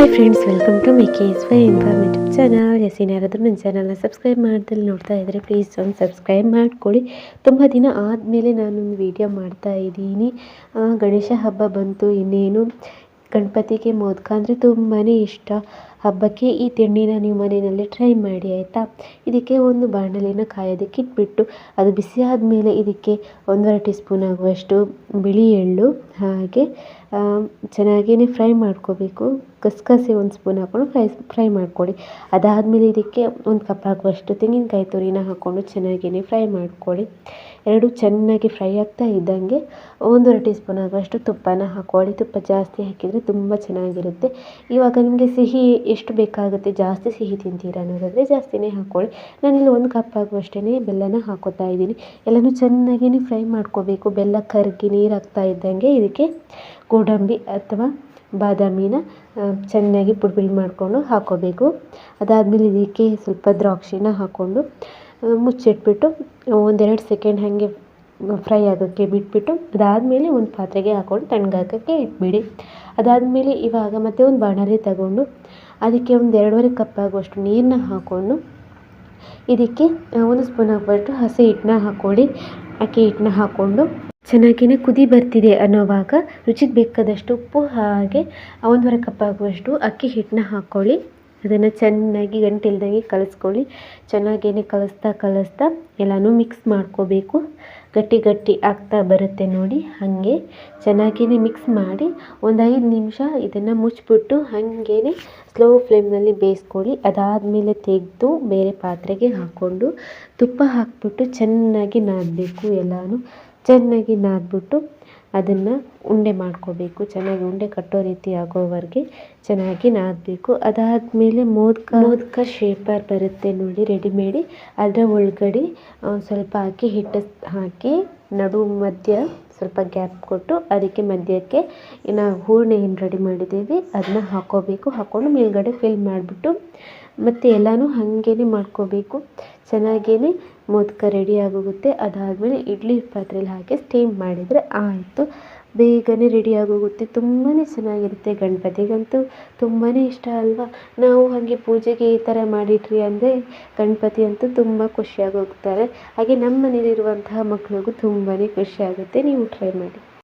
Hi friends welcome to ಮೇಕೆ S Y informative channel S ಯಾರಾದರೂ ನನ್ನ ಚಾನಲ್ನ ಸಬ್ಸ್ಕ್ರೈಬ್ ಮಾಡ್ದಲ್ಲಿ ನೋಡ್ತಾ ಇದ್ದರೆ ಪ್ಲೀಸ್ ಒಂದು ಸಬ್ಸ್ಕ್ರೈಬ್ ಮಾಡ್ಕೊಳ್ಳಿ. ತುಂಬ ದಿನ ಆದಮೇಲೆ ನಾನೊಂದು ವೀಡಿಯೋ ಮಾಡ್ತಾ ಇದ್ದೀನಿ. ಗಣೇಶ ಹಬ್ಬ ಬಂತು, ಇನ್ನೇನು? ಗಣಪತಿಗೆ ಮೋದಕ ಅಂದರೆ ತುಂಬಾ ಇಷ್ಟ. ಹಬ್ಬಕ್ಕೆ ಈ ತಿಂಡಿನ ನೀವು ಮನೆಯಲ್ಲಿ ಟ್ರೈ ಮಾಡಿ, ಆಯಿತಾ? ಇದಕ್ಕೆ ಒಂದು ಬಾಣಲಿನ ಕಾಯೋದಕ್ಕೆ ಇಟ್ಬಿಟ್ಟು, ಅದು ಬಿಸಿ ಆದಮೇಲೆ ಇದಕ್ಕೆ ಒಂದೂವರೆ ಟೀ ಸ್ಪೂನ್ ಆಗುವಷ್ಟು ಬಿಳಿ ಎಳ್ಳು ಹಾಗೆ ಚೆನ್ನಾಗೇ ಫ್ರೈ ಮಾಡ್ಕೋಬೇಕು. ಗಸಗಸೆ ಒಂದು ಸ್ಪೂನ್ ಹಾಕ್ಕೊಂಡು ಫ್ರೈ ಫ್ರೈ ಮಾಡ್ಕೊಳ್ಳಿ. ಅದಾದಮೇಲೆ ಇದಕ್ಕೆ ಒಂದು ಕಪ್ ಆಗುವಷ್ಟು ತೆಂಗಿನಕಾಯಿ ತುರಿನ ಹಾಕ್ಕೊಂಡು ಚೆನ್ನಾಗಿಯೇ ಫ್ರೈ ಮಾಡ್ಕೊಳ್ಳಿ. ಎರಡು ಚೆನ್ನಾಗಿ ಫ್ರೈ ಆಗ್ತಾ ಇದ್ದಂಗೆ ಒಂದೂವರೆ ಟೀ ಸ್ಪೂನ್ ಆಗುವಷ್ಟು ತುಪ್ಪನ ಹಾಕ್ಕೊಳ್ಳಿ. ತುಪ್ಪ ಜಾಸ್ತಿ ಹಾಕಿದರೆ ತುಂಬ ಚೆನ್ನಾಗಿರುತ್ತೆ. ಇವಾಗ ನಿಮಗೆ ಸಿಹಿ ಎಷ್ಟು ಬೇಕಾಗುತ್ತೆ, ಜಾಸ್ತಿ ಸಿಹಿ ತಿಂತೀರಾ ಅನ್ನೋದಾದರೆ ಜಾಸ್ತಿನೇ ಹಾಕ್ಕೊಳ್ಳಿ. ನಾನಿಲ್ಲಿ ಒಂದು ಕಪ್ ಆಗುವಷ್ಟೇ ಬೆಲ್ಲನ ಹಾಕೋತಾ ಇದ್ದೀನಿ. ಎಲ್ಲನೂ ಚೆನ್ನಾಗಿಯೇ ಫ್ರೈ ಮಾಡ್ಕೋಬೇಕು. ಬೆಲ್ಲ ಕರಗಿ ನೀರು ಹಾಕ್ತಾ ಇದ್ದಂಗೆ ಇದಕ್ಕೆ ಗೋಡಂಬಿ ಅಥವಾ ಬಾದಾಮಿನ ಚೆನ್ನಾಗಿ ಪುಡಿ ಪುಡಿ ಮಾಡಿಕೊಂಡು ಹಾಕ್ಕೋಬೇಕು ಅದಾದಮೇಲೆ ಇದಕ್ಕೆ ಸ್ವಲ್ಪ ದ್ರಾಕ್ಷಿನ ಹಾಕ್ಕೊಂಡು ಮುಚ್ಚಿಟ್ಬಿಟ್ಟು, ಒಂದೆರಡು ಸೆಕೆಂಡ್ ಹಾಗೆ ಫ್ರೈ ಆಗೋಕ್ಕೆ ಬಿಟ್ಬಿಟ್ಟು, ಅದಾದಮೇಲೆ ಒಂದು ಪಾತ್ರೆಗೆ ಹಾಕ್ಕೊಂಡು ತಣ್ಣಗಾಕೋಕ್ಕೆ ಇಟ್ಬಿಡಿ. ಅದಾದಮೇಲೆ ಇವಾಗ ಮತ್ತೆ ಒಂದು ಬಾಣಲೆ ತಗೊಂಡು, ಅದಕ್ಕೆ ಒಂದು ಎರಡೂವರೆ ಕಪ್ ಆಗುವಷ್ಟು ನೀರನ್ನ ಹಾಕ್ಕೊಂಡು ಇದಕ್ಕೆ ಒಂದು ಸ್ಪೂನ್ ಆಗುವಷ್ಟು ಹಸಿ ಹಿಟ್ಟನ್ನ ಹಾಕ್ಕೊಳ್ಳಿ ಅಕ್ಕಿ ಹಿಟ್ಟನ್ನ ಹಾಕ್ಕೊಂಡು ಚೆನ್ನಾಗಿಯೇ ಕುದಿ ಬರ್ತಿದೆ ಅನ್ನೋವಾಗ ರುಚಿಗೆ ಬೇಕಾದಷ್ಟು ಉಪ್ಪು ಹಾಗೆ ಒಂದೂವರೆ ಕಪ್ ಆಗುವಷ್ಟು ಅಕ್ಕಿ ಹಿಟ್ಟನ್ನ ಹಾಕ್ಕೊಳ್ಳಿ ಅದನ್ನು ಚೆನ್ನಾಗಿ ಗಂಟಿಲ್ದಂಗೆ ಕಲಸ್ಕೊಳ್ಳಿ. ಚೆನ್ನಾಗೇ ಕಲಿಸ್ತಾ ಕಲಿಸ್ತಾ ಎಲ್ಲನೂ ಮಿಕ್ಸ್ ಮಾಡ್ಕೋಬೇಕು. ಗಟ್ಟಿ ಗಟ್ಟಿ ಆಗ್ತಾ ಬರುತ್ತೆ ನೋಡಿ ಹಾಗೆ ಚೆನ್ನಾಗೇ ಮಿಕ್ಸ್ ಮಾಡಿ ಒಂದು ಐದು ನಿಮಿಷ ಇದನ್ನು ಮುಚ್ಚಿಬಿಟ್ಟು ಹಾಗೇ ಸ್ಲೋ ಫ್ಲೇಮ್ನಲ್ಲಿ ಬೇಯಿಸ್ಕೊಳ್ಳಿ. ಅದಾದಮೇಲೆ ತೆಗೆದು ಬೇರೆ ಪಾತ್ರೆಗೆ ಹಾಕ್ಕೊಂಡು ತುಪ್ಪ ಹಾಕಿಬಿಟ್ಟು ಚೆನ್ನಾಗಿ ನಾದಬೇಕು ಎಲ್ಲನೂ. ಚೆನ್ನಾಗಿ ನಾದ್ಬಿಟ್ಟು ಅದನ್ನು ಉಂಡೆ ಮಾಡ್ಕೋಬೇಕು. ಚೆನ್ನಾಗಿ ಉಂಡೆ ಕಟ್ಟೋ ರೀತಿ ಆಗೋವರೆಗೆ ಚೆನ್ನಾಗಿ ನಾದಬೇಕು. ಅದಾದಮೇಲೆ ಮೋದಕ ಮೋದಕ ಶೇಪರ್ ಬರುತ್ತೆ ನೋಡಿ ರೆಡಿಮೇಡಿ ಅದರ ಒಳಗಡೆ ಸ್ವಲ್ಪ ಹಾಕಿ ಹಿಟ್ಟು ಹಾಕಿ ನಡು ಮಧ್ಯ ಸ್ವಲ್ಪ ಗ್ಯಾಪ್ ಕೊಟ್ಟು ಅದಕ್ಕೆ ಮಧ್ಯಕ್ಕೆ ಇನ್ನು ಹೂರಣ ಏನು ರೆಡಿ ಮಾಡಿದ್ದೀವಿ. ಅದನ್ನ ಹಾಕೋಬೇಕು. ಹಾಕ್ಕೊಂಡು ಮೇಲ್ಗಡೆ ಫಿಲ್ ಮಾಡಿಬಿಟ್ಟು ಮತ್ತು ಎಲ್ಲನೂ ಹಾಗೇ ಮಾಡ್ಕೋಬೇಕು. ಚೆನ್ನಾಗೇ ಮೋದಕ ರೆಡಿ ಆಗೋಗುತ್ತೆ. ಅದಾದಮೇಲೆ ಇಡ್ಲಿ ಪಾತ್ರೆಯಲ್ಲಿ ಹಾಕಿ ಸ್ಟೀಮ್ ಮಾಡಿದರೆ ಆಯಿತು. ಬೇಗನೆ ರೆಡಿ ಆಗೋಗುತ್ತೆ. ತುಂಬಾ ಚೆನ್ನಾಗಿರುತ್ತೆ ಗಣಪತಿಗಂತೂ. ತುಂಬಾ ಇಷ್ಟ ಅಲ್ವಾ? ನಾವು ಹಾಗೆ ಪೂಜೆಗೆ ಈ ಥರ ಮಾಡಿಟ್ರಿ ಅಂದರೆ ಗಣಪತಿ ಅಂತೂ ತುಂಬ ಖುಷಿಯಾಗಿ ಹೋಗ್ತಾರೆ. ಹಾಗೆ ನಮ್ಮ ಮನೆಯಲ್ಲಿರುವಂತಹ ಮಕ್ಳಿಗೂ ತುಂಬಾ ಖುಷಿಯಾಗುತ್ತೆ. ನೀವು ಟ್ರೈ ಮಾಡಿ.